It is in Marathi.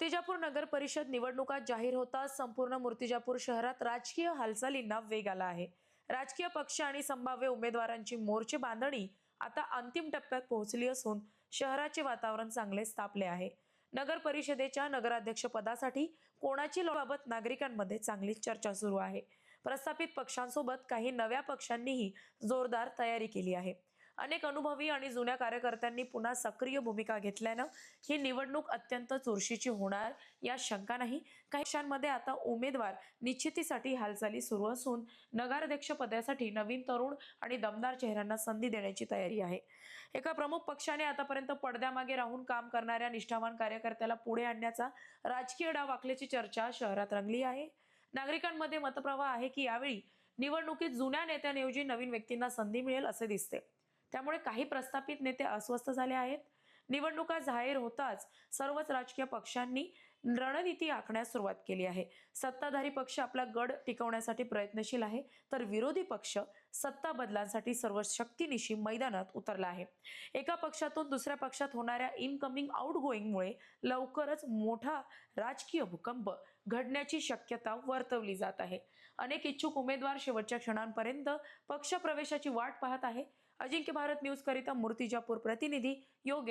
मूर्तिजापूर नगर परिषद निवडणुका जाहीर होताच संपूर्ण मूर्तिजापूर शहरात राजकीय हालचालींना वेग आला आहे. राजकीय पक्ष आणि संभाव्य उमेदवारांची मोर्चे बांधणी आता अंतिम टप्प्यात पोहोचली असून शहराचे वातावरण चांगलेच तापले आहे. नगर परिषदेच्या नगराध्यक्षपदासाठी कोणाची बाबत नागरिकांमध्ये चांगलीच चर्चा सुरू आहे. प्रस्थापित पक्षांसोबत काही नव्या पक्षांनीही जोरदार तयारी केली आहे. अनेक अनुभवी आणि जुन्या कार्यकर्त्यांनी पुन्हा सक्रिय भूमिका घेतल्यानं ही निवडणूक अत्यंत चुरशीची होणार या शंका नाही. काही पक्षांमध्ये आता उमेदवार निश्चितीसाठी हालचाली सुरू असून नगराध्यक्ष पदासाठी नवीन तरुण आणि दमदार चेहऱ्यांना संधी देण्याची तयारी आहे. एका प्रमुख पक्षाने आतापर्यंत पडद्यामागे राहून काम करणाऱ्या निष्ठावान कार्यकर्त्याला पुढे आणण्याचा राजकीय डाव आखल्याची चर्चा शहरात रंगली आहे. नागरिकांमध्ये मतप्रवाह आहे की यावेळी निवडणुकीत जुन्या नेत्यांऐवजी नवीन व्यक्तींना संधी मिळेल असे दिसते. त्यामुळे काही प्रस्थापित नेते अस्वस्थ झाले आहेत. निवडणुका जाहीर होताच सर्वच राजकीय पक्षांनी रणनीती आखण्यास सुरुवात केली आहे. सत्ताधारी पक्ष आपला गड टिकवण्यासाठी प्रयत्नशील आहे तर विरोधी पक्ष सत्ता बदलांसाठी सर्व शक्तीनिशी मैदानात उतरला आहे. एका पक्षातून दुसऱ्या पक्षात होणाऱ्या इनकमिंग आउटगोईंगमुळे लवकरच मोठा राजकीय भूकंप घडण्याची शक्यता वर्तवली जात आहे. अनेक इच्छुक उमेदवार शेवटच्या क्षणांपर्यंत पक्ष प्रवेशाची वाट पाहत आहे. अजिंक्य भारत न्यूज करिता मूर्तिजापूर प्रतिनिधी योगेश